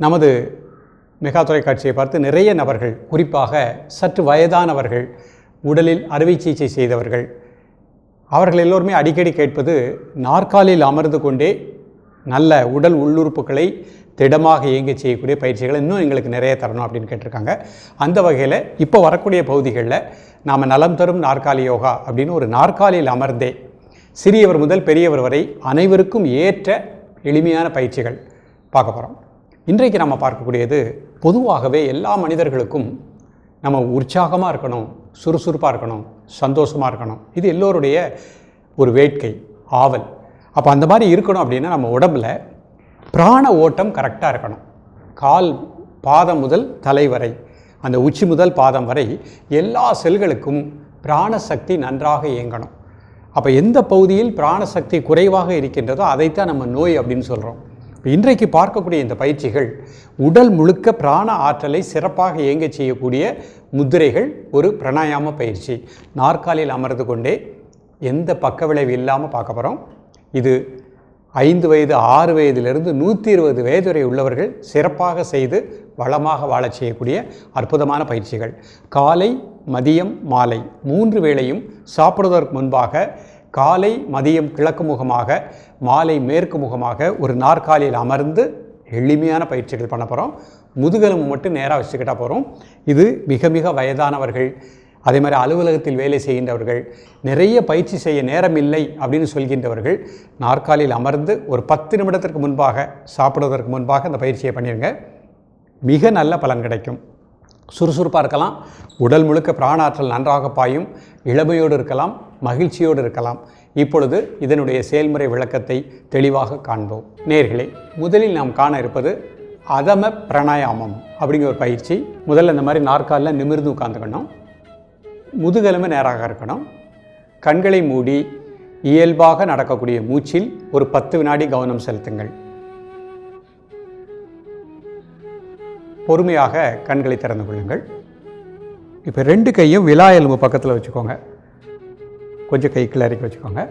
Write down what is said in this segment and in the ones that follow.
நமது மெகா தொலைக்காட்சியை பார்த்து நிறைய நபர்கள் குறிப்பாக சற்று வயதானவர்கள் உடலில் அறுவை சிகிச்சை செய்தவர்கள் அவர்கள் எல்லோருமே அடிக்கடி கேட்பது நாற்காலியில் அமர்ந்து கொண்டே நல்ல உடல் உள்ளுறுப்புகளை திடமாக இயங்க செய்யக்கூடிய பயிற்சிகளை இன்னும் எங்களுக்கு நிறைய தரணும் அப்படின்னு கேட்டிருக்காங்க. அந்த வகையில் இப்போ வரக்கூடிய பகுதிகளில் நாம் நலம் தரும் நாற்காலி யோகா அப்படின்னு ஒரு நாற்காலியில் அமர்ந்தே சிறியவர் முதல் பெரியவர் வரை அனைவருக்கும் ஏற்ற எளிமையான பயிற்சிகள் பார்க்க போகிறோம் இன்றைக்கு நம்ம பார்க்கக்கூடியது பொதுவாகவே எல்லா மனிதர்களுக்கும் நம்ம உற்சாகமாக இருக்கணும் சுறுசுறுப்பாக இருக்கணும் சந்தோஷமாக இருக்கணும். இது எல்லோருடைய ஒரு வேட்கை ஆவல். அப்போ அந்த மாதிரி இருக்கணும் அப்படின்னா நம்ம உடம்புல பிராண ஓட்டம் கரெக்டாக இருக்கணும். கால் பாதம் முதல் தலை வரை அந்த உச்சி முதல் பாதம் வரை எல்லா செல்களுக்கும் பிராணசக்தி நன்றாக இயங்கணும். அப்போ எந்த பகுதியில் பிராணசக்தி குறைவாக இருக்கின்றதோ அதைத்தான் நம்ம நோய் அப்படின்னு சொல்கிறோம் இன்றைக்கு பார்க்கக்கூடிய இந்த பயிற்சிகள் உடல் முழுக்க பிராண ஆற்றலை சிறப்பாக இயங்க செய்யக்கூடிய முத்திரைகள் ஒரு பிராணாயாம பயிற்சி. நாற்காலியில் அமர்ந்து கொண்டே எந்த பக்க விளைவு இல்லாமல் பார்க்க போகிறோம் இது ஐந்து வயது ஆறு வயதிலிருந்து நூற்றி இருபது வயது வரை உள்ளவர்கள் சிறப்பாக செய்து வளமாக வாழச் செய்யக்கூடிய அற்புதமான பயிற்சிகள். காலை மதியம் மாலை மூன்று வேளையும் சாப்பிடுவதற்கு முன்பாக காலை மதியம் கிழக்கு முகமாக மாலை மேற்கு முகமாக ஒரு நாற்காலியில் அமர்ந்து எளிமையான பயிற்சிகள் பண்ண போகிறோம் முதுகெலும்பு மட்டும் நேராக வச்சுக்கிட்டா போகிறோம் இது மிக மிக வயதானவர்கள் அதே மாதிரி அலுவலகத்தில் வேலை செய்கின்றவர்கள் நிறைய பயிற்சி செய்ய நேரம் இல்லை அப்படின்னு சொல்கின்றவர்கள் நாற்காலியில் அமர்ந்து ஒரு பத்து நிமிடத்திற்கு முன்பாக சாப்பிடுவதற்கு முன்பாக அந்த பயிற்சியை பண்ணிடுங்க மிக நல்ல பலன் கிடைக்கும். சுறுசுறுப்பாக இருக்கலாம். உடல் முழுக்க பிராணாற்றல் நன்றாக பாயும் இளமையோடு இருக்கலாம் மகிழ்ச்சியோடு இருக்கலாம். இப்பொழுது இதனுடைய செயல்முறை விளக்கத்தை தெளிவாக காண்போம். நேர்களே முதலில் நாம் காண இருப்பது அதம பிரணாயாமம் அப்படிங்கிற ஒரு பயிற்சி. முதல்ல இந்த மாதிரி நாற்காலில் நிமிர்ந்து உட்காந்துக்கணும் முதுகெலும்பு நேராக இருக்கணும். கண்களை மூடி இயல்பாக நடக்கக்கூடிய மூச்சில் ஒரு பத்து வினாடி கவனம் செலுத்துங்கள். பொறுமையாக கண்களை திறந்து கொள்ளுங்கள். இப்போ ரெண்டு கையும் விலா எலும்பு பக்கத்தில் வச்சுக்கோங்க. கொஞ்சம் கை கீழே வச்சுக்கோங்க.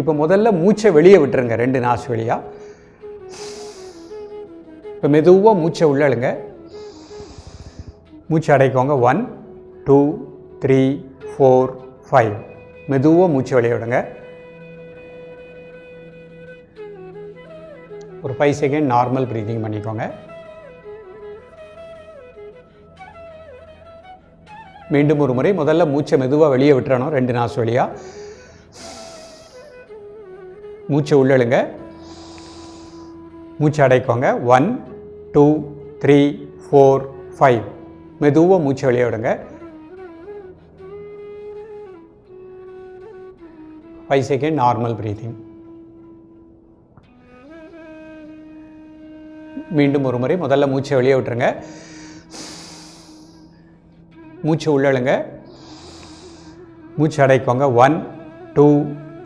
இப்போ முதல்ல மூச்சை வெளியே விட்டுருங்க ரெண்டு நாசு வெளியாக இப்போ மெதுவாக மூச்சை உள்ளழுங்க மூச்சை அடைக்கோங்க. One two three four five மெதுவாக மூச்சை வெளியே விடுங்க. ஒரு ஃபைவ் செகண்ட் நார்மல் ப்ரீதிங் பண்ணிக்கோங்க. மீண்டும் ஒரு முறை முதல்ல மூச்சை மெதுவாக வெளியே விட்டுறணும் ரெண்டு நாசு வழியாக மூச்சை உள்ளழுங்க மூச்சை அடைக்கோங்க. One two three four five மெதுவாக மூச்சை வெளியே விடுங்க. ஃபைவ் செகண்ட் நார்மல் ப்ரீதிங் மீண்டும் ஒரு முறை முதல்ல மூச்சை வெளியே விட்டுருங்க. மூச்சு உள்ளழுங்க மூச்சு அடைக்கோங்க. One two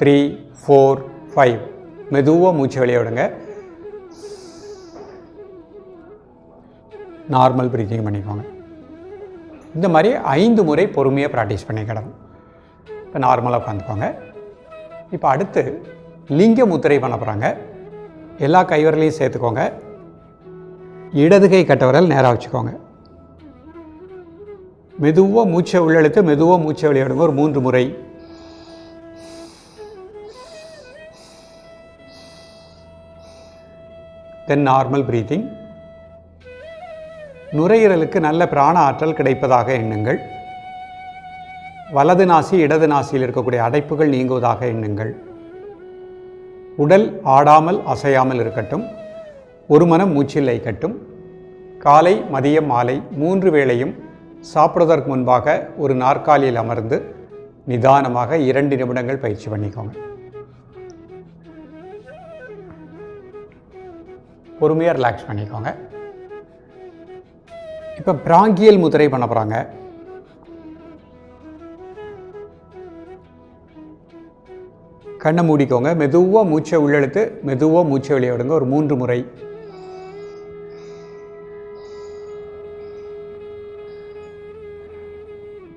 three four five மெதுவாக மூச்சு வெளியே விடுங்க. நார்மல் ப்ரீத்திங் பண்ணிக்கோங்க. இந்த மாதிரி ஐந்து முறை பொறுமையாக ப்ராக்டிஸ் பண்ணிக்கிடணும் இப்போ நார்மலாக உட்காந்துக்கோங்க. இப்போ அடுத்து லிங்க முத்திரை பண்ண போகிறாங்க எல்லா கைவரலையும் சேர்த்துக்கோங்க. இடது கை கட்டவரல் நேராக வச்சுக்கோங்க. மெதுவாக மூச்சை உள்ளெழுத்து மெதுவாக மூச்சை விளையாடுங்க. ஒரு மூன்று முறை. தென் நார்மல் ப்ரீத்திங் நுரையீரலுக்கு நல்ல பிராண ஆற்றல் கிடைப்பதாக எண்ணுங்கள். வலது நாசி இடது நாசியில் இருக்கக்கூடிய அடைப்புகள் நீங்குவதாக எண்ணுங்கள். உடல் ஆடாமல் அசையாமல் இருக்கட்டும். ஒரு மனம் மூச்சில் ஐக்கட்டும் காலை மதியம் மாலை மூன்று வேளையும் சாப்பிடுவதற்கு முன்பாக ஒரு நாற்காலியில் அமர்ந்து நிதானமாக இரண்டு நிமிடங்கள் பயிற்சி பண்ணிக்கோங்க. பொறுமையாக ரிலாக்ஸ் பண்ணிக்கோங்க. இப்போ பிராங்கியல் முத்திரை பண்ண போகிறாங்க கண்ணை மூடிக்கோங்க. மெதுவாக மூச்சை உள்ளெழுத்து மெதுவாக மூச்சை வெளியே விடுங்க. ஒரு மூன்று முறை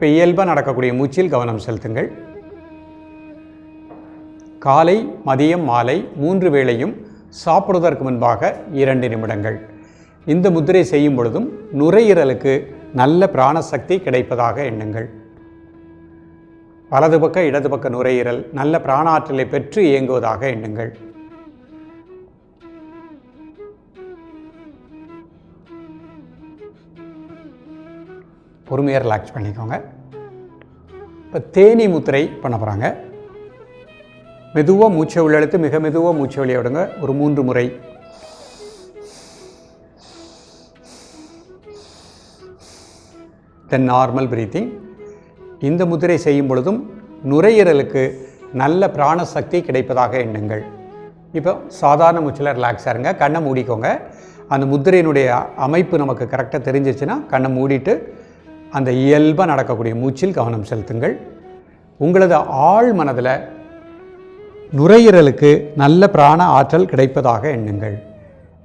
இப்போ இயல்பாக நடக்கக்கூடிய மூச்சில் கவனம் செலுத்துங்கள். காலை மதியம் மாலை மூன்று வேளையும் சாப்பிடுவதற்கு முன்பாக இரண்டு நிமிடங்கள். இந்த முத்திரை செய்யும் பொழுதும் நுரையீரலுக்கு நல்ல பிராணசக்தி கிடைப்பதாக எண்ணுங்கள். வலது பக்க இடது பக்க நுரையீரல் நல்ல பிராணாற்றலை பெற்று இயங்குவதாக எண்ணுங்கள். பொறுமையாக ரிலாக்ஸ் பண்ணிக்கோங்க. இப்போ தேனி முத்திரை பண்ண போகிறாங்க மெதுவாக மூச்சை உள்ளெழுத்து மிக மெதுவாக மூச்சை வெளியே விடுங்க. ஒரு மூன்று முறை. தென் நார்மல் பிரீத்திங் இந்த முத்திரை செய்யும் பொழுதும் நுரையீரலுக்கு நல்ல பிராணசக்தி கிடைப்பதாக எண்ணுங்கள். இப்போ சாதாரண மூச்சில் ரிலாக்ஸாக இருங்க. கண்ணை மூடிக்கோங்க. அந்த முத்திரையினுடைய அமைப்பு நமக்கு கரெக்டாக தெரிஞ்சிச்சுன்னா கண்ணை மூடிட்டு அந்த இயல்பாக நடக்கக்கூடிய மூச்சில் கவனம் செலுத்துங்கள். உங்களது ஆழ் மனதில் நுரையீரலுக்கு நல்ல பிராண ஆற்றல் கிடைப்பதாக எண்ணுங்கள்.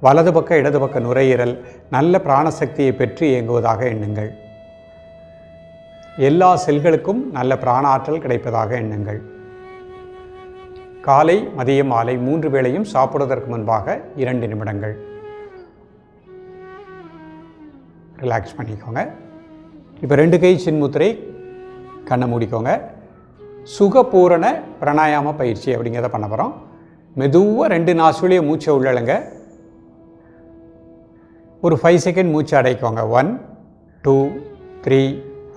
வலது பக்க இடது பக்க நுரையீரல் நல்ல பிராணசக்தியை பெற்று இயங்குவதாக எண்ணுங்கள். எல்லா செல்களுக்கும் நல்ல பிராண ஆற்றல் கிடைப்பதாக எண்ணுங்கள். காலை மதியம் மாலை மூன்று வேளையும் சாப்பிடுவதற்கு முன்பாக இரண்டு நிமிடங்கள். ரிலாக்ஸ் பண்ணிக்கோங்க. இப்போ ரெண்டு கை சின்முத்திரை கண்ணை மூடிக்கோங்க. சுகபூரண பிராணாயாம பயிற்சி அப்படிங்கிறத பண்ண போகிறோம் மெதுவாக ரெண்டு நாசுலேயே மூச்சை உள்ளழுங்க ஒரு ஃபைவ் செகண்ட் மூச்சை அடைக்கோங்க. One two three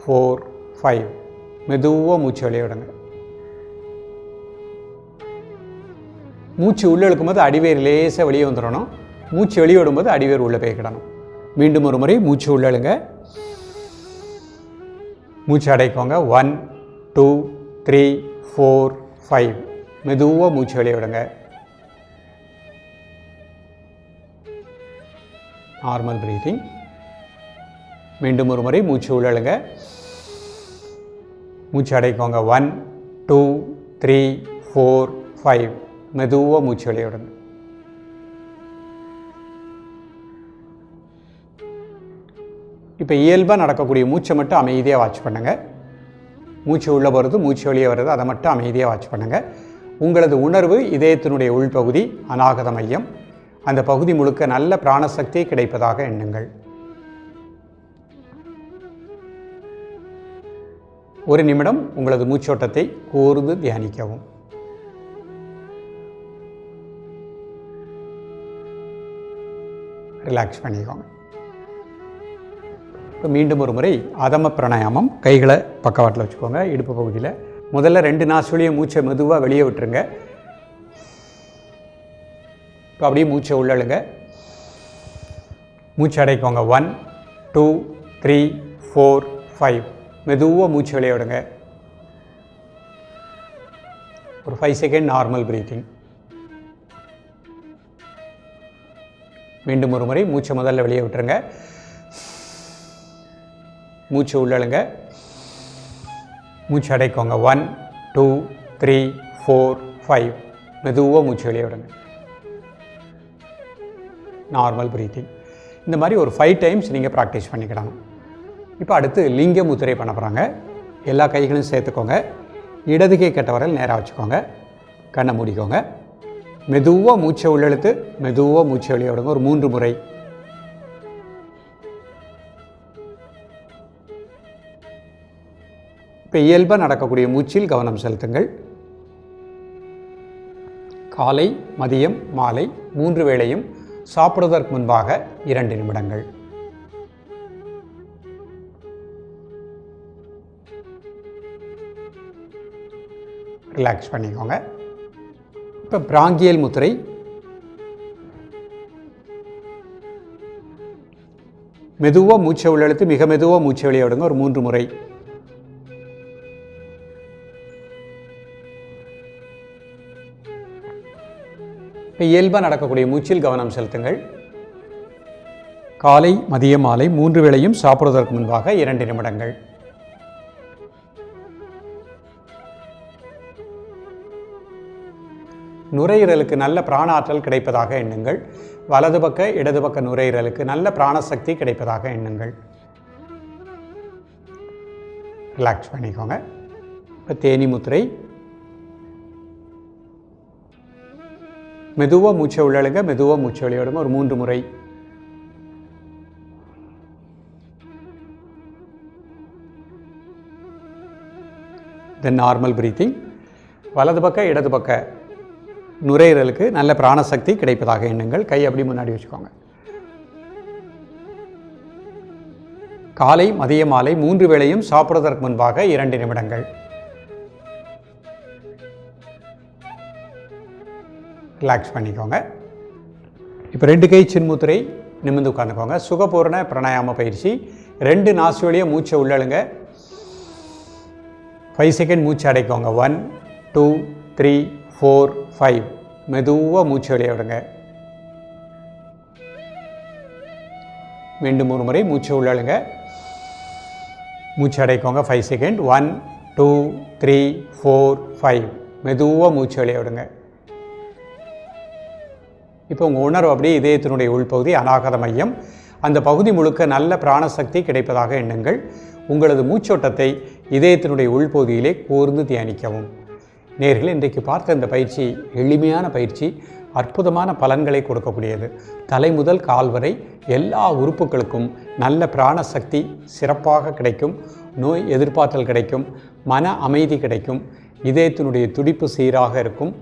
four five மெதுவாக மூச்சு வெளியே விடுங்க. மூச்சு உள்ளே இழுக்கும்போது அடிவேர் லேசாக வெளியே வந்துடணும். மூச்சு வெளியே விடும்போது அடிவேர் உள்ளே போய்க்கிடணும் மீண்டும் ஒரு முறை மூச்சு உள்ளழுங்க மூச்சு அடைக்கோங்க one two three four five மெதுவாக மூச்சு வெளியே விடுங்க. நார்மல் ப்ரீதிங் மீண்டும் ஒரு முறை மூச்சு உள்ளழுங்க மூச்சு அடைக்கோங்க one two three four five மெதுவாக மூச்சு வெளியே விடுங்க. இப்போ இயல்பாக நடக்கக்கூடிய மூச்சை மட்டும் அமைதியாக வாட்ச் பண்ணுங்கள் மூச்சு உள்ளே போகிறது மூச்சு வெளியே வர்றது அதை மட்டும் அமைதியாக வாட்ச் பண்ணுங்கள் உங்களது உணர்வு இதயத்தினுடைய உள்பகுதி அநாகத மையம். அந்த பகுதி முழுக்க நல்ல பிராணசக்தி கிடைப்பதாக எண்ணுங்கள். ஒரு நிமிடம் உங்களது மூச்சோட்டத்தை கூர்ந்து தியானிக்கவும். ரிலாக்ஸ் பண்ணிக்கோங்க. மீண்டும் ஒரு முறை அதம பிராணாயாமம் கைகளை பக்கவாட்டில் வச்சுக்கோங்க இடுப்பு பகுதியில். முதல்ல ரெண்டு நாசுலையும் மூச்சை மெதுவாக வெளியே விட்டுருங்க. இப்போ அப்படியே மூச்சை உள்ளழுங்க மூச்சு அடைக்கோங்க. One two three four five மெதுவாக மூச்சு வெளியே விடுங்க. ஒரு ஃபைவ் செகண்ட் நார்மல் ப்ரீத்திங் மீண்டும் ஒரு முறை மூச்சை முதல்ல வெளியே விட்டுருங்க. மூச்சு உள்ளழுங்க. மூச்சு அடைக்கோங்க. One two three four five மெதுவாக மூச்சு வெளியே விடுங்க. நார்மல் பிரீத்திங் இந்த மாதிரி ஒரு ஃபைவ் டைம்ஸ் நீங்கள் ப்ராக்டிஸ் பண்ணிக்கிடணும் இப்போ அடுத்து லிங்க முத்திரை பண்ண போகிறாங்க எல்லா கைகளையும் சேர்த்துக்கோங்க. இடது கை கட்ட வரல் நேராக வச்சுக்கோங்க. கண்ணை மூடிக்கோங்க. மெதுவாக மூச்சை உள்ளெழுத்து மெதுவாக மூச்சை வெளியே விடுங்க. ஒரு மூன்று முறை இப்போ இயல்பாக நடக்கக்கூடிய மூச்சில் கவனம் செலுத்துங்கள். காலை மதியம் மாலை மூன்று வேளையும் சாப்பிடுவதற்கு முன்பாக இரண்டு நிமிடங்கள். ரிலாக்ஸ் பண்ணிக்கோங்க. இப்போ பிராங்கியல் முத்திரை. மெதுவாக மூச்சை உள்ளெழுத்து மிக மெதுவாக மூச்சை வெளியே விடுங்க. ஒரு மூன்று முறை. இப்போ இயல்பாக நடக்கக்கூடிய மூச்சில் கவனம் செலுத்துங்கள். காலை மதிய மாலை மூன்று வேளையும் சாப்பிடுவதற்கு முன்பாக இரண்டு நிமிடங்கள். நுரையீரலுக்கு நல்ல பிராண ஆற்றல் கிடைப்பதாக எண்ணுங்கள். வலது பக்க இடது பக்க நுரையீரலுக்கு நல்ல பிராணசக்தி கிடைப்பதாக எண்ணுங்கள். ரிலாக்ஸ் பண்ணிக்கோங்க. இப்போ தேனி முத்திரை மெதுவாக மூச்சை உள்ளழுங்க மெதுவாக மூச்சை வெளியிடுங்க. ஒரு மூன்று முறை. தென் நார்மல் பிரீத்திங் வலது பக்க இடது பக்க நுரையீரலுக்கு நல்ல பிராணசக்தி கிடைப்பதாக எண்ணுங்கள். கை அப்படி முன்னாடி வச்சுக்கோங்க. காலை மதிய மாலை மூன்று வேளையும் சாப்பிடுவதற்கு முன்பாக இரண்டு நிமிடங்கள். ரிலாக்ஸ் பண்ணிக்கோங்க. இப்போ ரெண்டு கை சின்முத்திரை நிமிர்ந்து உட்காந்துக்கோங்க சுகபூரண பிராணாயாம பயிற்சி. ரெண்டு நாசு வழியாக மூச்சை உள்ளழுங்க. ஃபைவ் செகண்ட் மூச்சு அடைக்கோங்க. One two three four five மெதுவாக மூச்சு வெளியே விடுங்க. மீண்டும் ஒரு முறை மூச்சு உள்ளழுங்க. மூச்சு அடைக்கோங்க. Five second one two three four five மெதுவாக மூச்சு வெளியே விடுங்க. இப்போ உங்கள் உணர்வு அப்படியே இதயத்தினுடைய உள்பகுதி அநாகத மையம். அந்த பகுதி முழுக்க நல்ல பிராணசக்தி கிடைப்பதாக எண்ணுங்கள். உங்களது மூச்சோட்டத்தை இதயத்தினுடைய உள்பகுதியிலே கூர்ந்து தியானிக்கவும். நேர்கள் இன்றைக்கு பார்த்த இந்த பயிற்சி எளிமையான பயிற்சி அற்புதமான பலன்களை கொடுக்கக்கூடியது. தலை முதல் கால் வரை எல்லா உறுப்புகளுக்கும் நல்ல பிராணசக்தி சிறப்பாக கிடைக்கும். நோய் எதிர்பார்த்தல் கிடைக்கும். மன அமைதி கிடைக்கும். இதயத்தினுடைய துடிப்பு சீராக இருக்கும்.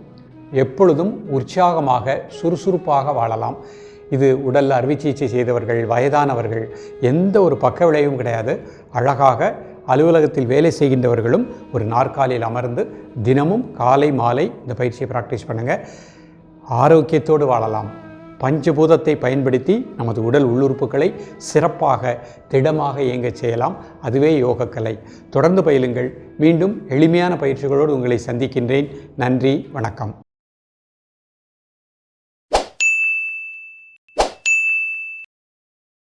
எப்பொழுதும் உற்சாகமாக சுறுசுறுப்பாக வாழலாம். இது உடல் அறுவை சிகிச்சை செய்தவர்கள் வயதானவர்கள் எந்த ஒரு பக்க விளைவும் கிடையாது. அழகாக அலுவலகத்தில் வேலை செய்கின்றவர்களும் ஒரு நாற்காலியில் அமர்ந்து தினமும் காலை மாலை இந்த பயிற்சியை ப்ராக்டிஸ் பண்ணுங்கள் ஆரோக்கியத்தோடு வாழலாம். பஞ்சபூதத்தை பயன்படுத்தி நமது உடல் உள்ளுறுப்புகளை சிறப்பாக திடமாக இயங்கச் செய்யலாம். அதுவே யோகக்கலை. தொடர்ந்து பயிலுங்கள். மீண்டும் எளிமையான பயிற்சிகளோடு உங்களை சந்திக்கின்றேன். நன்றி வணக்கம்.